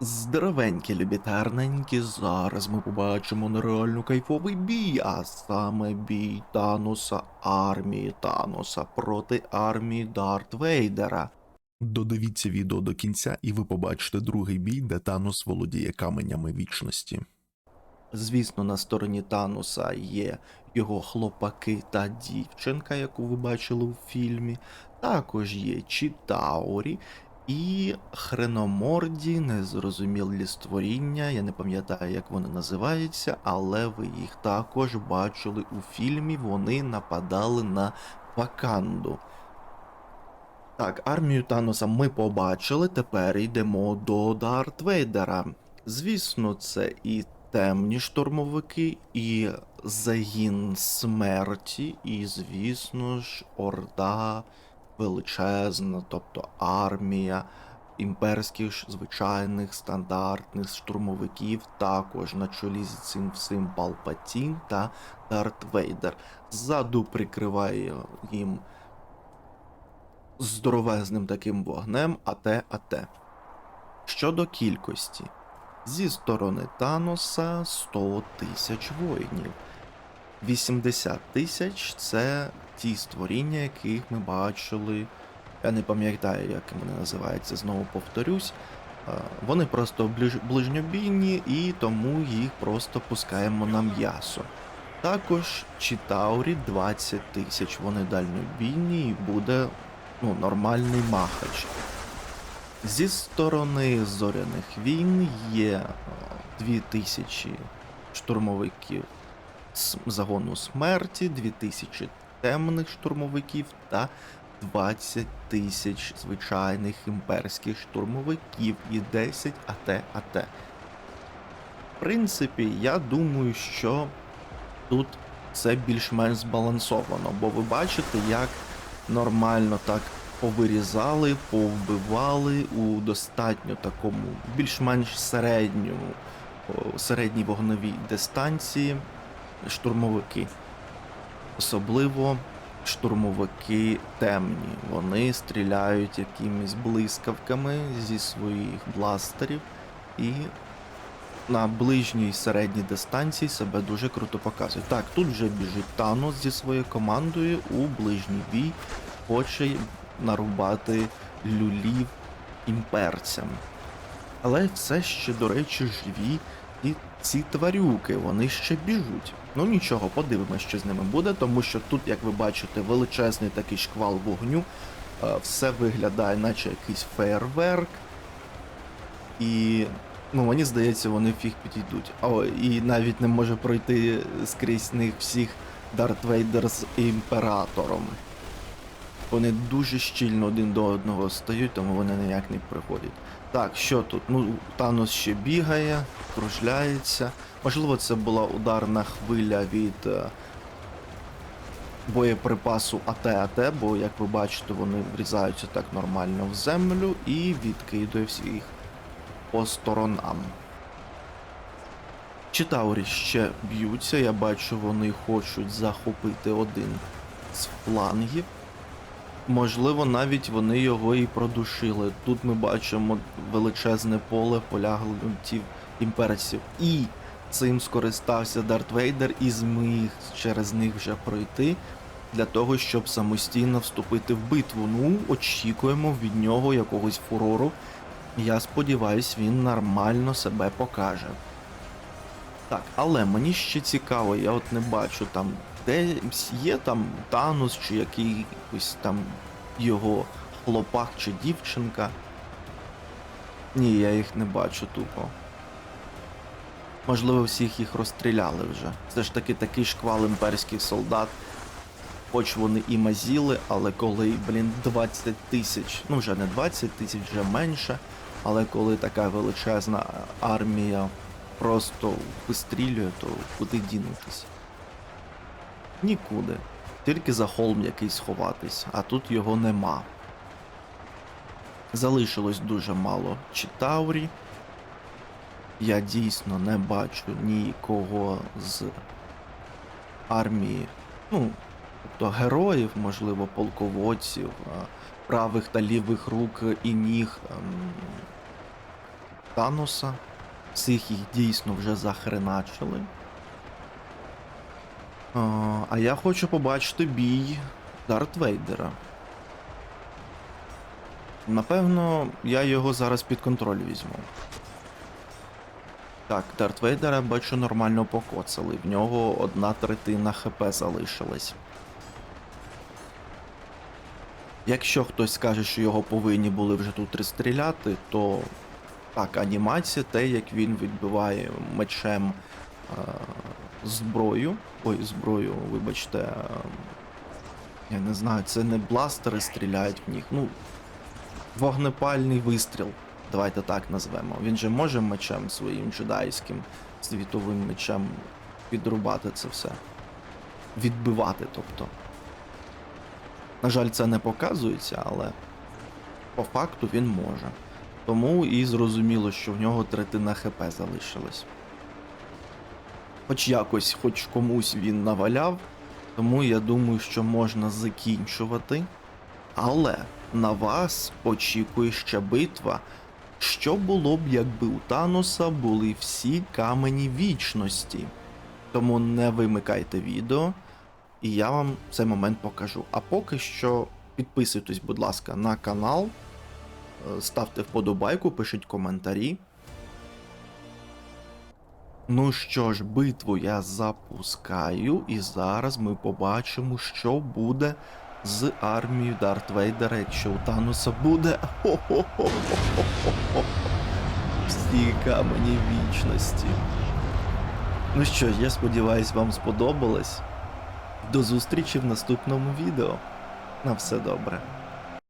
Здоровенькі, любітарненькі, зараз ми побачимо нереально кайфовий бій, а саме бій Тануса армії Тануса проти армії Дарт Вейдера. Додивіться відео до кінця, і ви побачите другий бій, де Танус володіє каменями вічності. Звісно, на стороні Тануса є його хлопаки та дівчинка, яку ви бачили у фільмі. Також є Чітаурі, і хреноморді, незрозумілі створіння, я не пам'ятаю, як вони називаються, але ви їх також бачили у фільмі. Вони нападали на Ваканду. Так, армію Таноса ми побачили. Тепер йдемо до Дарт Вейдера. Звісно, це і темні штурмовики, і загін смерті, і, звісно ж, Орда величезна, тобто армія імперських звичайних стандартних штурмовиків, також на чолі з цим всім Палпатін та Дарт Вейдер. Ззаду прикриває їм здоровезним таким вогнем АТ АТ. Щодо кількості, зі сторони Таноса 100 тисяч воїнів. 80 тисяч це ті створіння, яких ми бачили. Я не пам'ятаю, як вони називаються, знову повторюсь. Вони просто ближньобійні і тому їх просто пускаємо на м'ясо. Також Читаурі 20 тисяч, вони дальнобійні і буде ну, нормальний махач. Зі сторони зоряних війн є е, 2000 штурмовиків загону смерті, 2000 темних штурмовиків та 20 тисяч звичайних імперських штурмовиків і 10 АТ АТ. В принципі, я думаю, що тут це більш-менш збалансовано, бо ви бачите, як нормально так повирізали, повбивали у достатньо такому більш-менш середньому, середній вогневій дистанції штурмовики. Особливо штурмовики темні. Вони стріляють якимись блискавками зі своїх бластерів і на ближній середній дистанції себе дуже круто показують. Так, тут вже біжить Танос зі своєю командою у ближній бій, хоче нарубати люлів імперцям. Але все ще, до речі, живі і ці тварюки, вони ще біжуть. Ну нічого, подивимось, що з ними буде, тому що тут, як ви бачите, величезний такий шквал вогню. е, Все виглядає, наче якийсь фейерверк. І ну, мені здається, вони фіг підійдуть. О, і навіть не може пройти скрізь них всіх Дарт Вейдер з імператором. Вони дуже щільно один до одного стають, тому вони ніяк не приходять. Так, що тут? Ну, Танос ще бігає, кружляється. Можливо, це була ударна хвиля від е, боєприпасу АТ-АТ, бо, як ви бачите, вони врізаються так нормально в землю і відкидує всіх по сторонам. Читаурі ще б'ються, я бачу, вони хочуть захопити один з флангів. Можливо, навіть вони його і продушили. Тут ми бачимо величезне поле поляглотів імперців. І цим скористався Дарт Вейдер і зміг через них вже пройти для того, щоб самостійно вступити в битву. Ну, очікуємо від нього якогось фурору. Я сподіваюсь, він нормально себе покаже. Так, але мені ще цікаво, я от не бачу там, де є там Танус чи якийсь там його хлопак чи дівчинка. Ні, я їх не бачу тупо. Можливо, всіх їх розстріляли вже. Це ж таки такий шквал імперських солдат. Хоч вони і мазіли, але коли, блін, 20 тисяч, ну вже не 20 тисяч, вже менше. Але коли така величезна армія просто вистрілює, то куди дінутись? Нікуди. Тільки за холм якийсь сховатись, а тут його нема. Залишилось дуже мало Читаурі. Я дійсно не бачу нікого з армії, ну, тобто героїв, можливо, полководців, правих та лівих рук і ніг ем, Таноса. Всіх їх дійсно вже захреначили. А, я хочу побачити бій Дарт Вейдера. Напевно, я його зараз під контроль візьму. Так, Дарт Вейдера бачу нормально покоцали. В нього одна третина ХП залишилась. Якщо хтось скаже, що його повинні були вже тут розстріляти, то так, анімація, те, як він відбиває мечем е, зброю. Ой, зброю, вибачте. я не знаю, це не бластери стріляють в них. Ну, вогнепальний вистріл. Давайте так назвемо. Він же може мечем своїм джедайським світовим мечем підрубати це все. Відбивати, тобто. На жаль, це не показується, але по факту він може. Тому і зрозуміло, що в нього третина ХП залишилась. Хоч якось, хоч комусь він наваляв, тому я думаю, що можна закінчувати. Але на вас очікує ще битва. Що було б, якби у Таноса були всі камені вічності? Тому не вимикайте відео, і я вам цей момент покажу. А поки що підписуйтесь, будь ласка, на канал, е, ставте вподобайку, пишіть коментарі. Ну що ж, битву я запускаю, і зараз ми побачимо, що буде з армією Дарт Вейдера, якщо у Таноса буде. Всі камені вічності. Ну що ж, я сподіваюсь, вам сподобалось. До зустрічі в наступному відео. На все добре.